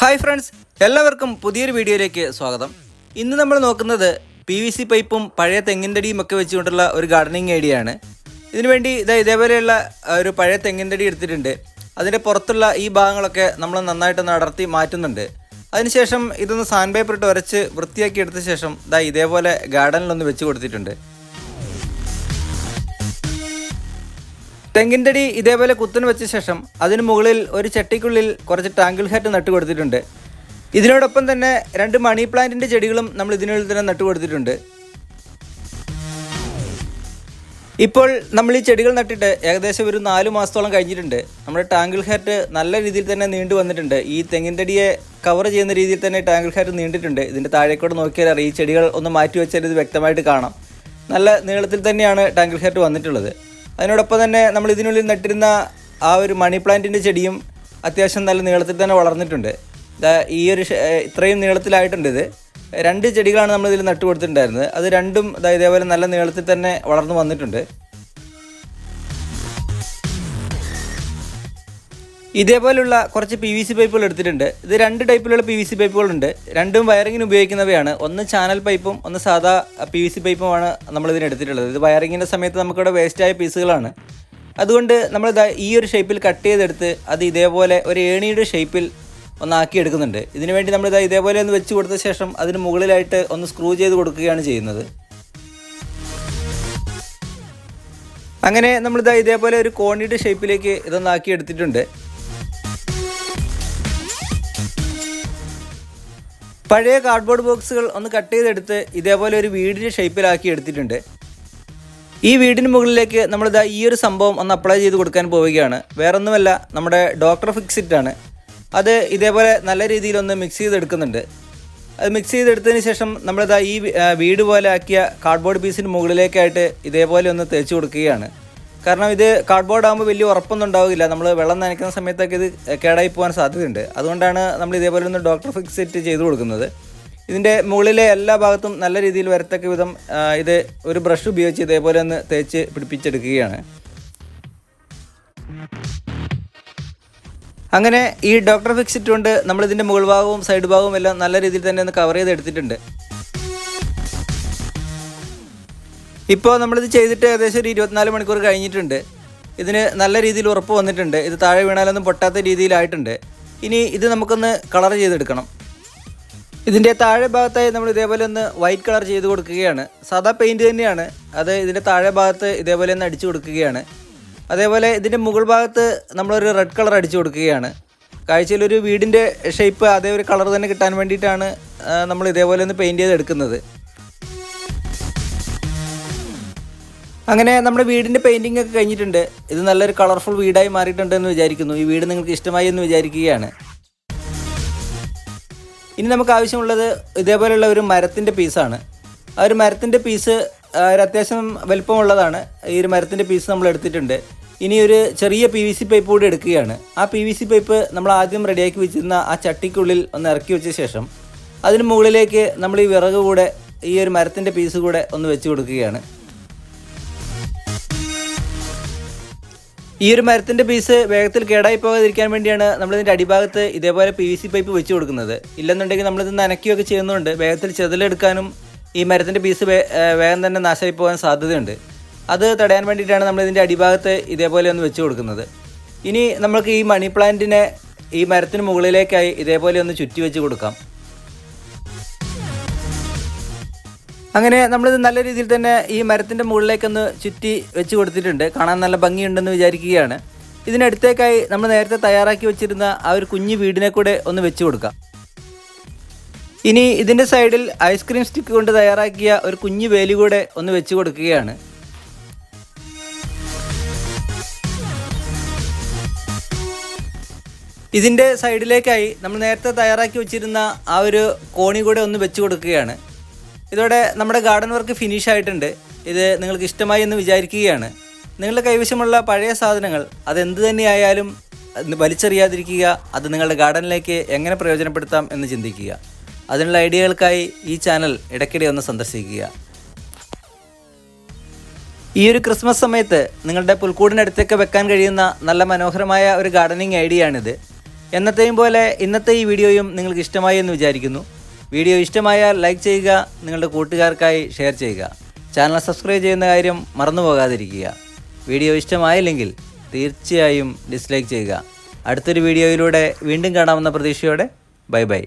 Hi friends എല്ലാവർക്കും പുതിയൊരു വീഡിയോയിലേക്ക് സ്വാഗതം. ഇന്ന് നമ്മൾ നോക്കുന്നത് പി വി സി പൈപ്പും പഴയ തെങ്ങിന്റെടിയും ഒക്കെ വെച്ചുകൊണ്ടുള്ള ഒരു ഗാർഡനിങ് ഐഡിയ ആണ്. ഇതിനുവേണ്ടി ഇതാ ഇതേപോലെയുള്ള ഒരു പഴയ തെങ്ങിൻതടി എടുത്തിട്ടുണ്ട്. അതിന്റെ പുറത്തുള്ള ഈ ഭാഗങ്ങളൊക്കെ നമ്മൾ നന്നായിട്ടൊന്ന് അടർത്തി മാറ്റുന്നുണ്ട്. അതിനുശേഷം ഇതൊന്ന് സാൻഡ് പേപ്പർ ഇട്ട് ഉരച്ച് വൃത്തിയാക്കി എടുത്ത ശേഷം ഇതാ ഇതേപോലെ ഗാർഡനിലൊന്ന് വെച്ച് കൊടുത്തിട്ടുണ്ട്. തെങ്ങിന്റെ അടി ഇതേപോലെ കുത്തിന് വെച്ച ശേഷം അതിന് മുകളിൽ ഒരു ചട്ടിക്കുള്ളിൽ കുറച്ച് ടാങ്കിൾ ഹാറ്റ് നട്ട് കൊടുത്തിട്ടുണ്ട്. ഇതിനോടൊപ്പം തന്നെ രണ്ട് മണി പ്ലാന്റിന്റെ ചെടികളും നമ്മൾ ഇതിനുള്ളിൽ തന്നെ നട്ട് കൊടുത്തിട്ടുണ്ട്. ഇപ്പോൾ നമ്മൾ ഈ ചെടികൾ നട്ടിട്ട് ഏകദേശം ഒരു നാല് മാസത്തോളം കഴിഞ്ഞിട്ടുണ്ട്. നമ്മുടെ ടാങ്കിൾ ഹാറ്റ് നല്ല രീതിയിൽ തന്നെ നീണ്ടു വന്നിട്ടുണ്ട്. ഈ തെങ്ങിന്റെ അടിയെ കവർ ചെയ്യുന്ന രീതിയിൽ തന്നെ ടാങ്കിൾ ഹാറ്റ് നീണ്ടിട്ടുണ്ട്. ഇതിന്റെ താഴേക്കോട്ട് നോക്കിയാൽ അറിയാം ഈ ചെടികൾ ഒന്ന് മാറ്റി വെച്ചാൽ ഇത് വ്യക്തമായിട്ട് കാണാം. നല്ല നീളത്തിൽ തന്നെയാണ് ടാങ്കിൾ ഹാറ്റ് വന്നിട്ടുള്ളത്. അതിനോടൊപ്പം തന്നെ നമ്മൾ ഇതിനുള്ളിൽ നട്ടിരുന്ന ആ ഒരു മണി പ്ലാന്റിന്റെ ചെടിയും അത്യാവശ്യം നല്ല നീളത്തിൽ തന്നെ വളർന്നിട്ടുണ്ട്. ഈ ഒരു ഇത്രയും നീളത്തിലായിട്ടുണ്ട് ഇത്. രണ്ട് ചെടികളാണ് നമ്മൾ ഇതിൽ നട്ടു അത് രണ്ടും ഇതേപോലെ നല്ല നീളത്തിൽ തന്നെ വളർന്നു വന്നിട്ടുണ്ട്. ഇതേപോലുള്ള കുറച്ച് പി വി സി പൈപ്പുകൾ എടുത്തിട്ടുണ്ട്. ഇത് രണ്ട് ടൈപ്പിലുള്ള പി വി സി പൈപ്പുകളുണ്ട് രണ്ടും വയറിങ്ങിന് ഉപയോഗിക്കുന്നവയാണ്. ഒന്ന് ചാനൽ പൈപ്പും ഒന്ന് സാധാ പി വി സി പൈപ്പുമാണ് നമ്മൾ ഇതിന് എടുത്തിട്ടുള്ളത്. ഇത് വയറിങ്ങിന്റെ സമയത്ത് നമുക്കിവിടെ വേസ്റ്റായ പീസുകളാണ്. അതുകൊണ്ട് നമ്മൾ ഈ ഒരു ഷേപ്പിൽ കട്ട് ചെയ്തെടുത്ത് അത് ഇതേപോലെ ഒരു ഏണിയുടെ ഷേപ്പിൽ ഒന്നാക്കി എടുക്കുന്നുണ്ട്. ഇതിനു വേണ്ടി നമ്മൾ ഇതാ ഇതേപോലെ ഒന്ന് വെച്ച് കൊടുത്ത ശേഷം അതിന് മുകളിലായിട്ട് ഒന്ന് സ്ക്രൂ ചെയ്ത് കൊടുക്കുകയാണ് ചെയ്യുന്നത്. അങ്ങനെ നമ്മളിതാ ഇതേപോലെ ഒരു കോണിയുടെ ഷേപ്പിലേക്ക് ഇതൊന്നാക്കി എടുത്തിട്ടുണ്ട്. പഴയ കാർഡ്ബോർഡ് ബോക്സുകൾ ഒന്ന് കട്ട് ചെയ്തെടുത്ത് ഇതേപോലെ ഒരു വീടിന്റെ ഷേപ്പിലാക്കി എടുത്തിട്ടുണ്ട്. ഈ വീടിന് മുകളിലേക്ക് നമ്മളിതാ ഈ ഒരു സംഭവം ഒന്ന് അപ്ലൈ ചെയ്ത് കൊടുക്കാൻ പോവുകയാണ്. വേറൊന്നുമല്ല നമ്മുടെ ഡോക്ടർ ഫിക്സിറ്റ് ആണ്. അത് ഇതേപോലെ നല്ല രീതിയിലൊന്ന് മിക്സ് ചെയ്തെടുക്കുന്നുണ്ട്. അത് മിക്സ് ചെയ്തെടുത്തതിന് ശേഷം നമ്മളിതാ ഈ വീട് പോലെ ആക്കിയ കാർഡ്ബോർഡ് പീസിന് മുകളിലേക്കായിട്ട് ഇതേപോലെ ഒന്ന് തേച്ച് കൊടുക്കുകയാണ്. കാരണം ഇത് കാർഡ്ബോർഡ് ആകുമ്പോൾ വലിയ ഉറപ്പൊന്നും ഉണ്ടാവില്ല. നമ്മൾ വെള്ളം നനയ്ക്കുന്ന സമയത്തൊക്കെ ഇത് കേടായി പോകാൻ സാധ്യതയുണ്ട്. അതുകൊണ്ടാണ് നമ്മൾ ഇതേപോലെ ഒന്ന് ഡോക്ടർ ഫിക്സിറ്റ് ചെയ്ത് കൊടുക്കുന്നത്. ഇതിന്റെ മുകളിലെ എല്ലാ ഭാഗത്തും നല്ല രീതിയിൽ വരത്തക്ക വിധം ഇത് ഒരു ബ്രഷ് ഉപയോഗിച്ച് ഇതേപോലെ ഒന്ന് തേച്ച് പിടിപ്പിച്ചെടുക്കുകയാണ്. അങ്ങനെ ഈ ഡോക്ടർ ഫിക്സിറ്റ് കൊണ്ട് നമ്മൾ ഇതിന്റെ മുകൾ ഭാഗവും സൈഡ് ഭാഗവും എല്ലാം നല്ല രീതിയിൽ തന്നെ ഒന്ന് കവർ ചെയ്ത് ഇപ്പോൾ നമ്മളിത് ചെയ്തിട്ട് ഏകദേശം ഒരു ഇരുപത്തിനാല് മണിക്കൂർ കഴിഞ്ഞിട്ടുണ്ട്. ഇതിന് നല്ല രീതിയിൽ ഉറപ്പ് വന്നിട്ടുണ്ട്. ഇത് താഴെ വീണാലൊന്നും പൊട്ടാത്ത രീതിയിലായിട്ടുണ്ട്. ഇനി ഇത് നമുക്കൊന്ന് കളർ ചെയ്തെടുക്കണം. ഇതിന്റെ താഴെ ഭാഗത്തായി നമ്മൾ ഇതേപോലെ ഒന്ന് വൈറ്റ് കളർ ചെയ്ത് കൊടുക്കുകയാണ്. സാധാ പെയിന്റ് തന്നെയാണ്. അത് ഇതിന്റെ താഴെ ഭാഗത്ത് ഇതേപോലെ ഒന്ന് അടിച്ചു കൊടുക്കുകയാണ്. അതേപോലെ ഇതിന്റെ മുകൾ ഭാഗത്ത് നമ്മളൊരു റെഡ് കളർ അടിച്ചു കൊടുക്കുകയാണ്. കാഴ്ചയിൽ ഒരു വീടിന്റെ ഷേപ്പ് അതേ ഒരു കളർ തന്നെ കിട്ടാൻ വേണ്ടിയിട്ടാണ് നമ്മൾ ഇതേപോലെ ഒന്ന് പെയിന്റ് ചെയ്ത് അങ്ങനെ നമ്മുടെ വീടിന്റെ പെയിന്റിംഗ് ഒക്കെ കഴിഞ്ഞിട്ടുണ്ട്. ഇത് നല്ലൊരു കളർഫുൾ വീടായി മാറിയിട്ടുണ്ട് എന്ന് വിചാരിക്കുന്നു. ഈ വീട് നിങ്ങൾക്ക് ഇഷ്ടമായി എന്ന് വിചാരിക്കുകയാണ്. ഇനി നമുക്ക് ആവശ്യമുള്ളത് ഇതേപോലെയുള്ള ഒരു മരത്തിന്റെ പീസാണ് ആ ഒരു മരത്തിന്റെ പീസ് ഒരു അത്യാവശ്യം വലിപ്പമുള്ളതാണ്. ഈ ഒരു മരത്തിന്റെ പീസ് നമ്മൾ എടുത്തിട്ടുണ്ട്. ഇനി ഒരു ചെറിയ പി വി സി പൈപ്പ് കൂടി എടുക്കുകയാണ്. ആ പി വി സി പൈപ്പ് നമ്മൾ ആദ്യം റെഡിയാക്കി വെച്ചിരുന്ന ആ ചട്ടിക്കുള്ളിൽ ഒന്ന് ഇറക്കി വെച്ച ശേഷം അതിന് മുകളിലേക്ക് നമ്മൾ ഈ വിറക് കൂടെ ഈ ഒരു മരത്തിന്റെ പീസ് കൂടെ ഒന്ന് വെച്ച് കൊടുക്കുകയാണ്. ഈ ഒരു മരത്തിന്റെ പീസ് വേഗത്തിൽ കേടായി പോകാതിരിക്കാൻ വേണ്ടിയാണ് നമ്മളിതിന്റെ അടിഭാഗത്ത് ഇതേപോലെ പി വി സി പൈപ്പ് വെച്ച് കൊടുക്കുന്നത്. ഇല്ലെന്നുണ്ടെങ്കിൽ നമ്മളിത് നനയ്ക്കുകയൊക്കെ ചെയ്യുന്നുണ്ട്. വേഗത്തിൽ ചെതലെടുക്കാനും ഈ മരത്തിന്റെ പീസ് വേഗം തന്നെ നാശമായി പോകാൻ സാധ്യതയുണ്ട്. അത് തടയാൻ വേണ്ടിയിട്ടാണ് നമ്മളിതിന്റെ അടിഭാഗത്ത് ഇതേപോലെ ഒന്ന് വെച്ച് കൊടുക്കുന്നത്. ഇനി നമുക്ക് ഈ മണി പ്ലാന്റിനെ ഈ മരത്തിന് മുകളിലേക്കായി ഇതേപോലെ ഒന്ന് ചുറ്റി വെച്ച് കൊടുക്കാം. അങ്ങനെ നമ്മളിത് നല്ല രീതിയിൽ തന്നെ ഈ മരത്തിന്റെ മുകളിലേക്കൊന്ന് ചുറ്റി വെച്ച് കൊടുത്തിട്ടുണ്ട്. കാണാൻ നല്ല ഭംഗിയുണ്ടെന്ന് വിചാരിക്കുകയാണ്. ഇതിനടുത്തേക്കായി നമ്മൾ നേരത്തെ തയ്യാറാക്കി വെച്ചിരുന്ന ആ ഒരു കുഞ്ഞു വീടിനെ കൂടെ ഒന്ന് വെച്ച് കൊടുക്കാം. ഇനി ഇതിന്റെ സൈഡിൽ ഐസ്ക്രീം സ്റ്റിക്ക് കൊണ്ട് തയ്യാറാക്കിയ ഒരു കുഞ്ഞു വേലി കൂടെ ഒന്ന് വെച്ച് കൊടുക്കുകയാണ്. ഇതിന്റെ സൈഡിലേക്കായി നമ്മൾ നേരത്തെ തയ്യാറാക്കി വെച്ചിരുന്ന ആ ഒരു കോണി കൂടെ ഒന്ന് വെച്ച് കൊടുക്കുകയാണ്. ഇതോടെ നമ്മുടെ ഗാർഡൻ വർക്ക് ഫിനിഷ് ആയിട്ടുണ്ട്. ഇത് നിങ്ങൾക്ക് ഇഷ്ടമായി എന്ന് വിചാരിക്കുകയാണ്. നിങ്ങളുടെ കൈവശമുള്ള പഴയ സാധനങ്ങൾ അതെന്ത് തന്നെയായാലും വലിച്ചെറിയാതിരിക്കുക അത് നിങ്ങളുടെ ഗാർഡനിലേക്ക് എങ്ങനെ പ്രയോജനപ്പെടുത്താം എന്ന് ചിന്തിക്കുക. അതിനുള്ള ഐഡിയകൾക്കായി ഈ ചാനൽ ഇടയ്ക്കിടെ ഒന്ന് സന്ദർശിക്കുക. ഈ ഒരു ക്രിസ്മസ് സമയത്ത് നിങ്ങളുടെ പുൽക്കൂടിനടുത്തേക്ക് വെക്കാൻ കഴിയുന്ന നല്ല മനോഹരമായ ഒരു ഗാർഡനിങ് ഐഡിയ ആണിത് എന്നത്തെയും പോലെ ഇന്നത്തെ ഈ വീഡിയോയും നിങ്ങൾക്ക് ഇഷ്ടമായി എന്ന് വിചാരിക്കുന്നു. വീഡിയോ ഇഷ്ടമായാൽ ലൈക്ക് ചെയ്യുക നിങ്ങളുടെ കൂട്ടുകാർക്കായി ഷെയർ ചെയ്യുക. ചാനൽ സബ്സ്ക്രൈബ് ചെയ്യുന്ന കാര്യം മറന്നു പോകാതിരിക്കുക. വീഡിയോ ഇഷ്ടമായില്ലെങ്കിൽ തീർച്ചയായും ഡിസ്ലൈക്ക് ചെയ്യുക. അടുത്തൊരു വീഡിയോയിലൂടെ വീണ്ടും കാണാമെന്ന പ്രതീക്ഷയോടെ ബൈ ബൈ.